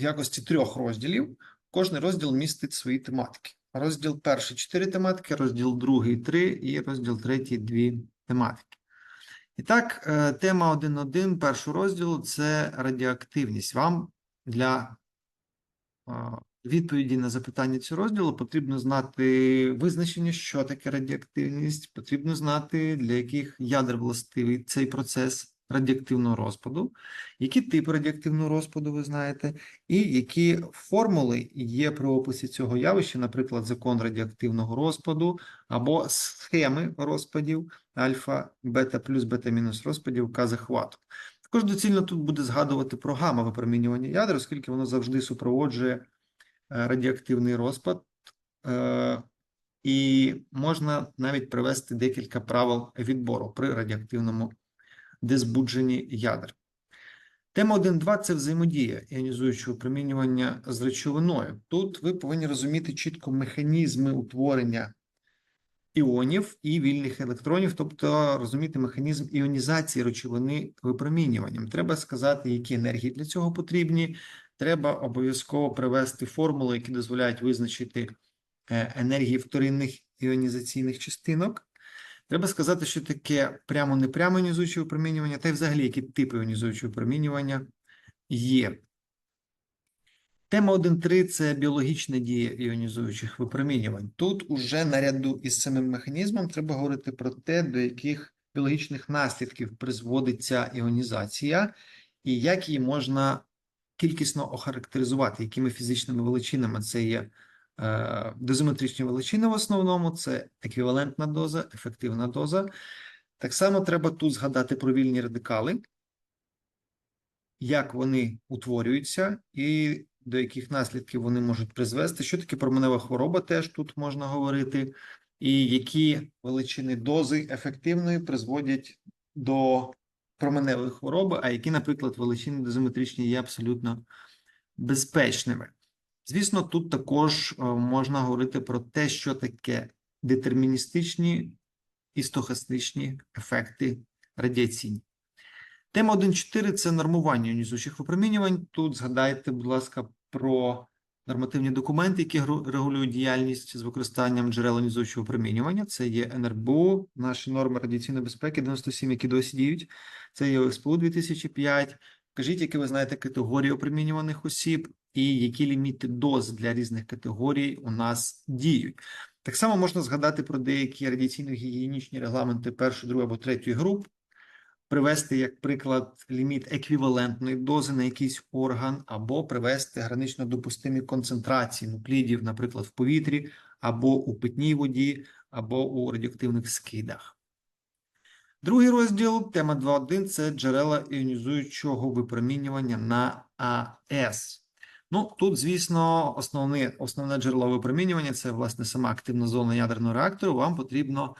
в якості трьох розділів. Кожний розділ містить свої тематики. Розділ перший чотири тематики, розділ другий три і розділ третій дві тематики. І так, е, тема 1.1 першого розділу це радіоактивність. Вам для е, відповіді на запитання цього розділу потрібно знати визначення, що таке радіоактивність, потрібно знати, для яких ядер властивий цей процес радіоактивного розпаду, які типи радіоактивного розпаду ви знаєте, і які формули є при описі цього явища, наприклад, закон радіоактивного розпаду або схеми розпадів альфа, бета плюс бета мінус розпадів К-захвату. Також доцільно тут буде згадувати про гамма випромінювання ядер, оскільки воно завжди супроводжує е, радіоактивний розпад, е, і можна навіть привести декілька правил відбору при радіоактивному дезбудженні ядер. Тема 1.2 – це взаємодія іонізуючого випромінювання з речовиною. Тут ви повинні розуміти чітко механізми утворення іонів і вільних електронів, тобто розуміти механізм іонізації речовини випромінюванням. Треба сказати, які енергії для цього потрібні. Треба обов'язково привести формули, які дозволяють визначити е, енергії вторинних іонізаційних частинок. Треба сказати, що таке прямо непрямо іонізуюче випромінювання, та й взагалі які типи іонізуючого випромінювання є. Тема 1.3 – це біологічна дія іонізуючих випромінювань. Тут уже наряду із самим механізмом треба говорити про те, до яких біологічних наслідків призводиться іонізація, і як її можна кількісно охарактеризувати, якими фізичними величинами це є дозиметричні величини в основному, це еквівалентна доза, ефективна доза. Так само треба тут згадати про вільні радикали, як вони утворюються і до яких наслідків вони можуть призвести. Що таке променева хвороба, теж тут можна говорити, і які величини дози ефективної призводять до променевої хвороби, а які, наприклад, величини дозиметричні є абсолютно безпечними. Звісно, тут також е, можна говорити про те, що таке детерміністичні і стохастичні ефекти радіаційні. Тема 1.4 – це нормування іонізуючих випромінювань. Тут згадайте, будь ласка, про нормативні документи, які регулюють діяльність з використанням джерел іонізуючого випромінювання. Це є НРБУ, наші норми радіаційної безпеки 97, які досі діють. Це є ОСПУ 2005. Кажіть, які ви знаєте категорії опромінюваних осіб і які ліміти доз для різних категорій у нас діють. Так само можна згадати про деякі радіаційно-гігієнічні регламенти першої, другої або третьої груп, привести як приклад ліміт еквівалентної дози на якийсь орган, або привести гранично допустимі концентрації нуклідів, наприклад, в повітрі, або у питній воді, або у радіоактивних скидах. Другий розділ, тема 2.1 – це джерела іонізуючого випромінювання на АЕС. Ну, тут, звісно, основне, основне джерело випромінювання – це, власне, сама активна зона ядерного реактору. Вам потрібно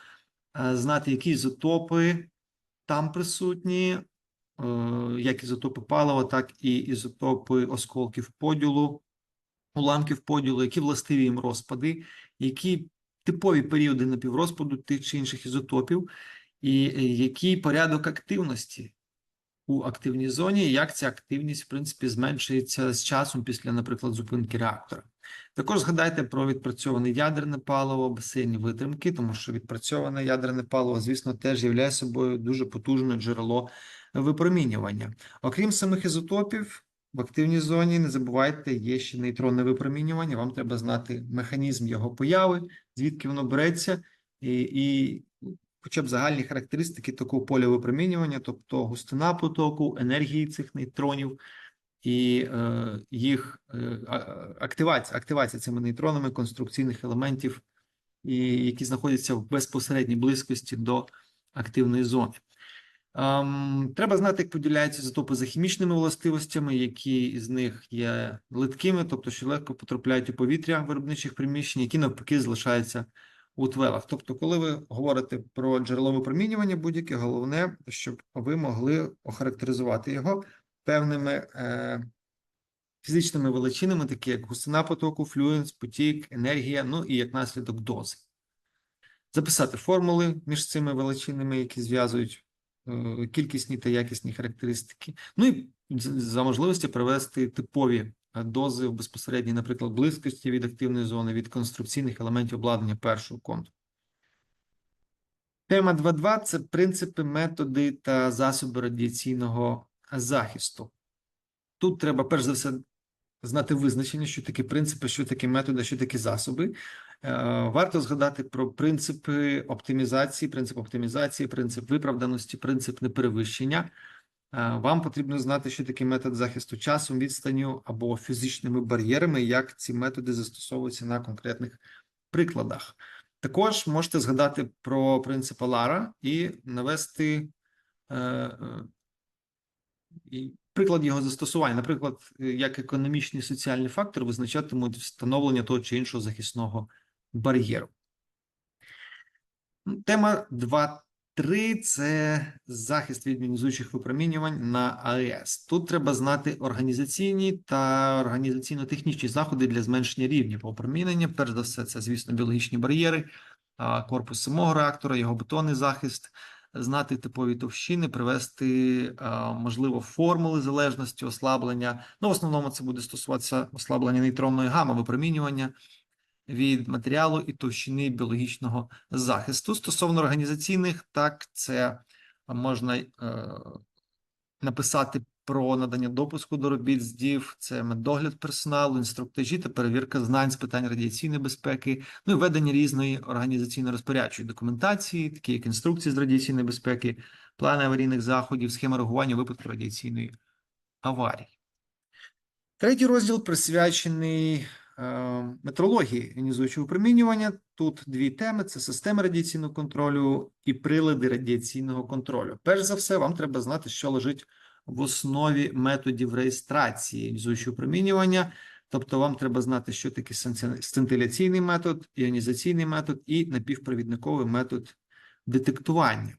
е, знати, які ізотопи там присутні, е, як ізотопи палива, так і ізотопи осколків поділу, уламків поділу, які властиві їм розпади, які типові періоди напіврозпаду тих чи інших ізотопів, і е, який порядок активності у активній зоні, як ця активність, в принципі, зменшується з часом після, наприклад, зупинки реактора. Також згадайте про відпрацьоване ядерне паливо, басейні витримки, тому що відпрацьоване ядерне паливо, звісно, теж являє собою дуже потужне джерело випромінювання. Окрім самих ізотопів, в активній зоні не забувайте, є ще нейтронне випромінювання. Вам треба знати механізм його появи, звідки воно береться, і, і хоча б загальні характеристики такого поля випромінювання, тобто густина потоку, енергії цих нейтронів і е, їх е, активація, активація цими нейтронами конструкційних елементів, і, які знаходяться в безпосередній близькості до активної зони. Ем, треба знати, як поділяються ізотопи за хімічними властивостями, які з них є литкими, тобто що легко потрапляють у повітря виробничих приміщень, які навпаки залишаються у твелах. Тобто, коли ви говорите про джерело випромінювання, будь-яке головне, щоб ви могли охарактеризувати його певними е, фізичними величинами, такі як густина потоку, флюенс, потік, енергія, ну і як наслідок дози. Записати формули між цими величинами, які зв'язують е, кількісні та якісні характеристики. Ну і за можливості провести типові дози в безпосередній, наприклад, близькості від активної зони, від конструкційних елементів обладнання першого контуру. Тема 2.2 – це принципи, методи та засоби радіаційного захисту. Тут треба, перш за все, знати визначення, що такі принципи, що такі методи, що такі засоби. Е, Варто згадати про принципи оптимізації, принцип оптимізації, принцип виправданості, принцип неперевищення. Е, вам потрібно знати, що таке метод захисту часом, відстанню або фізичними бар'єрами, як ці методи застосовуються на конкретних прикладах. Також можете згадати про принцип Лара і навести е, е, приклад його застосування, наприклад, як економічний і соціальний фактор визначатимуть встановлення того чи іншого захисного бар'єру. Тема 2. Три це захист від мінізуючих випромінювань на АЕС. Тут треба знати організаційні та організаційно-технічні заходи для зменшення рівня опромінення. Перш за все, це звісно біологічні бар'єри, корпус самого реактора, його бетонний захист, знати типові товщини, привести можливо формули залежності, ослаблення. Ну в основному це буде стосуватися ослаблення нейтронної гами, випромінювання від матеріалу і товщини біологічного захисту. Стосовно організаційних, так, це можна е, написати про надання допуску до робіт з ДІВ, це медогляд персоналу, інструктажі та перевірка знань з питань радіаційної безпеки, ну і ведення різної організаційно-розпорядчої документації, такі як інструкції з радіаційної безпеки, плани аварійних заходів, схема реагування випадку радіаційної аварії. Третій розділ присвячений метрології іонізуючого випромінювання. Тут дві теми: це системи радіаційного контролю і прилади радіаційного контролю. Перш за все, вам треба знати, що лежить в основі методів реєстрації іонізуючого випромінювання. Тобто, вам треба знати, що таке сцинтиляційний метод, іонізаційний метод і напівпровідниковий метод детектування.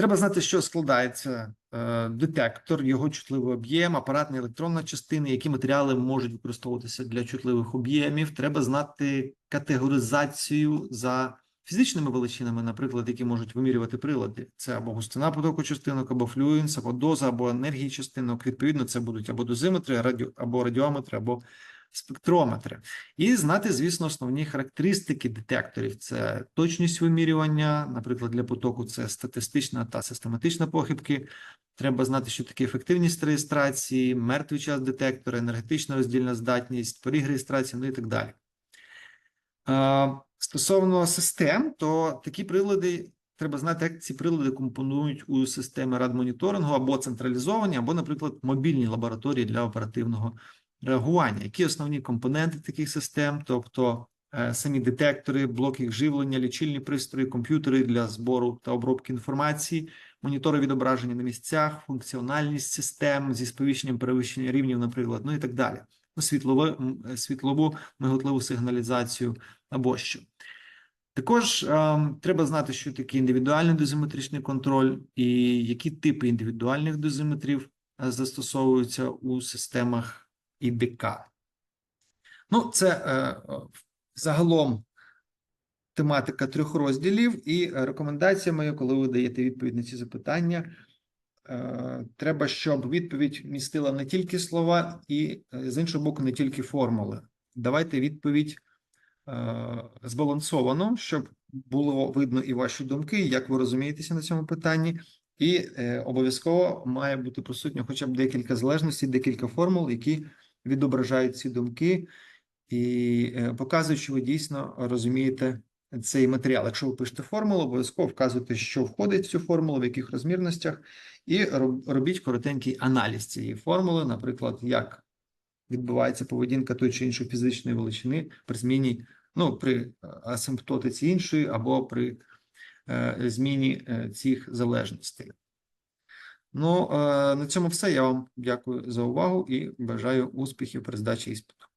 Треба знати, що складається е, детектор, його чутливий об'єм, апаратна електронна частина, які матеріали можуть використовуватися для чутливих об'ємів. Треба знати категоризацію за фізичними величинами, наприклад, які можуть вимірювати прилади. Це або густина потоку частинок, або флюенс, або доза, або енергії частинок. Відповідно, це будуть або дозиметри, радіо, або радіометри, або спектрометри. І знати, звісно, основні характеристики детекторів: це точність вимірювання, наприклад, для потоку це статистична та систематична похибки. Треба знати, що таке ефективність реєстрації, мертвий час детектора, енергетична роздільна здатність, поріг реєстрації, ну і так далі. Стосовно систем, то такі прилади треба знати, як ці прилади компонують у системи радмоніторингу або централізовані, або, наприклад, мобільні лабораторії для оперативного реагування. Які основні компоненти таких систем, тобто е, самі детектори, блоки живлення, лічильні пристрої, комп'ютери для збору та обробки інформації, монітори відображення на місцях, функціональність систем зі сповіщенням перевищення рівнів, наприклад, ну і так далі. Ну, світлову, е, світлову миготливу сигналізацію або що. Також е, треба знати, що таке індивідуальний дозиметричний контроль і які типи індивідуальних дозиметрів е, застосовуються у системах ІДК. Ну, це е, е, загалом тематика трьох розділів, і рекомендація моя, коли ви даєте відповідь на ці запитання, е, треба, щоб відповідь містила не тільки слова, і е, з іншого боку, не тільки формули. Давайте відповідь е, збалансовано, щоб було видно і ваші думки, як ви розумієтеся на цьому питанні, і е, обов'язково має бути присутньо хоча б декілька залежностей, декілька формул, які відображають ці думки і е, показують, що ви дійсно розумієте цей матеріал. Якщо ви пишете формулу, обов'язково вказуйте, що входить в цю формулу, в яких розмірностях, і робіть коротенький аналіз цієї формули, наприклад, як відбувається поведінка тої чи іншої фізичної величини при зміні, ну, при е, асимптотиці іншої або при е, зміні цих залежностей. Ну, е, на цьому все. Я вам дякую за увагу і бажаю успіхів при здачі іспиту.